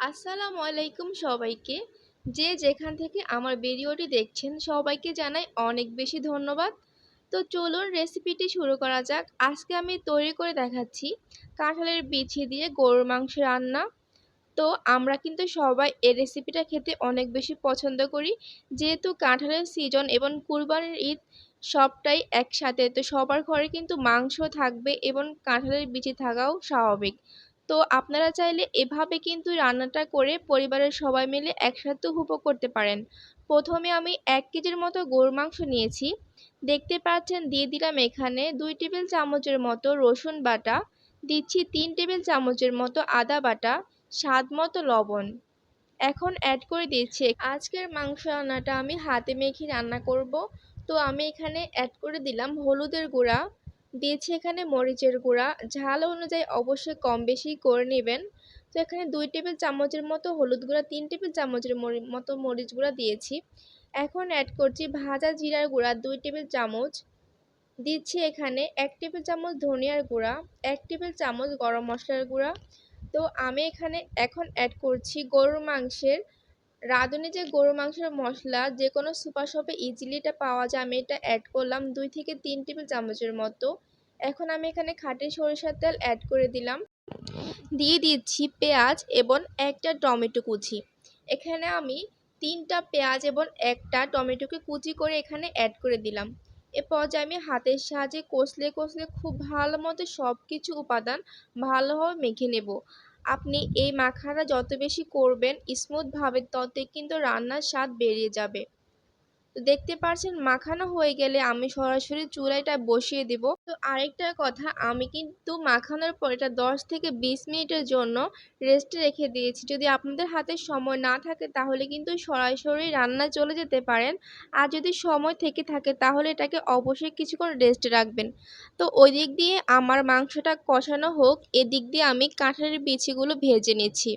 আসসালামু আলাইকুম সবাইকে। যে যেখান থেকে আমার ভিডিওটি দেখছেন, সবাইকে জানাই অনেক বেশি ধন্যবাদ। তো চলুন রেসিপিটি শুরু করা যাক। আজকে আমি তৈরি করে দেখাচ্ছি কাঁঠালের বিছি দিয়ে গরুর মাংস রান্না। তো আমরা কিন্তু সবাই এই রেসিপিটা খেতে অনেক বেশি পছন্দ করি। যেহেতু কাঁঠালের সিজন এবং কুরবানির ঈদ সবটাই একসাথে, তো সবার ঘরে কিন্তু মাংস থাকবে এবং কাঁঠালের বিচি থাকাও স্বাভাবিক। তো আপনারা চাইলে এভাবে কিন্তু রান্নাটা করে পরিবারের সবাই মিলে একসাথে উপভোগ করতে পারেন। প্রথমে আমি এক কেজির মতো গরুর মাংস নিয়েছি। দেখতে পাচ্ছেন দিয়ে দিলাম এখানে দুই টেবিল চামচের মতো রসুন বাটা, দিচ্ছি তিন টেবিল চামচের মতো আদা বাটা, স্বাদ মতো লবণ। এখন অ্যাড করে দিচ্ছি। আজকের মাংস রান্নাটা আমি হাতে মেখে রান্না করব। তো আমি এখানে অ্যাড করে দিলাম হলুদের গুঁড়া দিয়েছি এখানে মরিচের গুঁড়া। ঝাল অনুযায়ী অবশ্যই কম বেশি করে নেবেন। তো এখানে দুই টেবিল চামচের মতো হলুদ গুঁড়া, তিন টেবিল চামচের মতো মরিচ গুঁড়া দিয়েছি। এখন অ্যাড করছি ভাজা জিরার গুঁড়া, দুই টেবিল চামচ। দিচ্ছি এখানে এক টেবিল চামচ ধনিয়ার গুঁড়া, এক টেবিল চামচ গরম মশলার গুঁড়া। তো আমি এখানে এখন অ্যাড করছি গরুর মাংসের। রাঁধুনি যে গরুর মাংসের মশলা যে কোনো সুপার শপে ইজিলি এটা পাওয়া যায়। আমি এটা অ্যাড করলাম দুই থেকে তিন টেবিল চামচের মতো। এখন আমি এখানে খাঁটি সরিষার তেল অ্যাড করে দিলাম। দিয়ে দিচ্ছি পেঁয়াজ এবং একটা টমেটো কুচি। এখানে আমি তিনটা পেঁয়াজ এবং একটা টমেটোকে কুচি করে এখানে অ্যাড করে দিলাম। এ পর্যায়ে আমি হাতের সাহায্যে কষলে কষলে খুব ভালো মতো সব কিছু উপাদান ভালোভাবে মেখে নেব। আপনি এই মাখাটা যত বেশি করবেন স্মুথভাবে ততই কিন্তু রান্নার স্বাদ বেরিয়ে যাবে। তো দেখতে পাচ্ছেন মাখানো হয়ে গেলে আমি সরাসরি চুলাইটা বসিয়ে দিব। তো আরেকটা কথা, আমি কিন্তু মাখানোর পর এটা দশ থেকে বিশ মিনিটের জন্য রেস্টে রেখে দিয়েছি। যদি আপনাদের হাতে সময় না থাকে তাহলে কিন্তু সরাসরি রান্না চলে যেতে পারেন। আর যদি সময় থেকে থাকে তাহলে এটাকে অবশ্যই কিছুক্ষণ রেস্টে রাখবেন। তো ওই দিক দিয়ে আমার মাংসটা কষানো হোক, এদিক দিয়ে আমি কাঁঠালের বিচিগুলো ভেজে নিচ্ছি।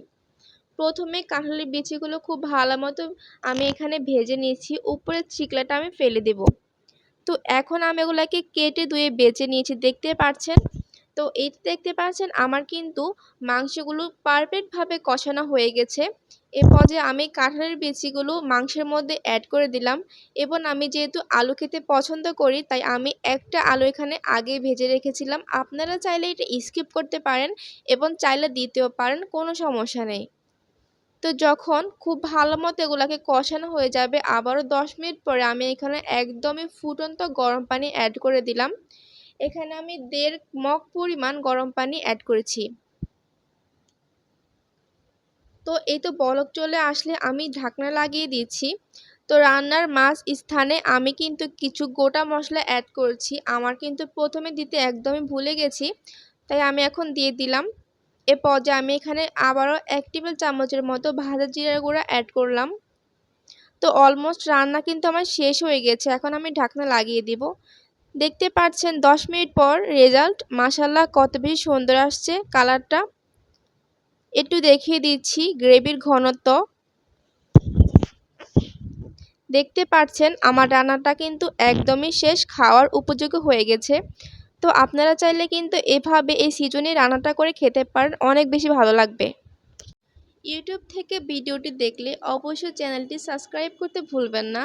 প্রথমে কাঁঠালের বিচিগুলো খুব ভালো মতো আমি এখানে ভেজে নিয়েছি। উপরের চিকলাটা আমি ফেলে দেব। তো এখন আমি এগুলাকে কেটে ধুয়ে বেছে নিয়েছি। দেখতে পাচ্ছেন? তো এই দেখতে পাচ্ছেন, আমার কিন্তু মাংসগুলো পারফেক্টভাবে কষানো হয়ে গেছে। এ পর্যায়ে আমি কাঁঠালের বিচিগুলো মাংসের মধ্যে অ্যাড করে দিলাম। এবং আমি যেহেতু আলু খেতে পছন্দ করি, তাই আমি একটা আলু এখানে আগে ভেজে রেখেছিলাম। আপনারা চাইলে এটা স্কিপ করতে পারেন এবং চাইলে দিতেও পারেন, কোনো সমস্যা নেই। তো যখন খুব ভালো মতো এগুলাকে কষানো হয়ে যাবে, আবারও দশ মিনিট পরে আমি এখানে একদমই ফুটন্ত গরম পানি অ্যাড করে দিলাম। এখানে আমি দেড় মগ পরিমাণ গরম পানি অ্যাড করেছি। তো এই তো বলক চলে আসলে আমি ঢাকনা লাগিয়ে দিচ্ছি তো রান্নার মাছ স্থানে আমি কিন্তু কিছু গোটা মশলা অ্যাড করছি। আমার কিন্তু প্রথমে দিতে একদমই ভুলে গেছি, তাই আমি এখন দিয়ে দিলাম। এ পর্যায়ে আমি এখানে আবারও এক টেবিল চামচের মতো ভাজা জিরার গুঁড়া অ্যাড করলাম। তো অলমোস্ট রান্না কিন্তু আমার শেষ হয়ে গেছে, এখন আমি ঢাকনা লাগিয়ে দিব। দেখতে পাচ্ছেন দশ মিনিট পর রেজাল্ট মাসাল্লাহ কত বেশি সুন্দর আসছে কালারটা একটু দেখিয়ে দিচ্ছি গ্রেভির ঘনত্ব। দেখতে পাচ্ছেন আমার রান্নাটা কিন্তু একদমই শেষ, খাওয়ার উপযোগী হয়ে গেছে। তো আপনারা চাইলে কিন্তু এভাবে এই সিজনে রান্নাটা করে খেতে পারেন, অনেক বেশি ভালো লাগবে। ইউটিউব থেকে ভিডিওটি দেখলে অবশ্যই চ্যানেলটি সাবস্ক্রাইব করতে ভুলবেন না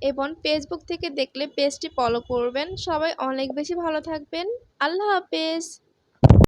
এবং ফেসবুক থেকে দেখলে পেজটি ফলো করবেন। সবাই অনেক বেশি ভালো থাকবেন। আল্লাহ হাফেজ।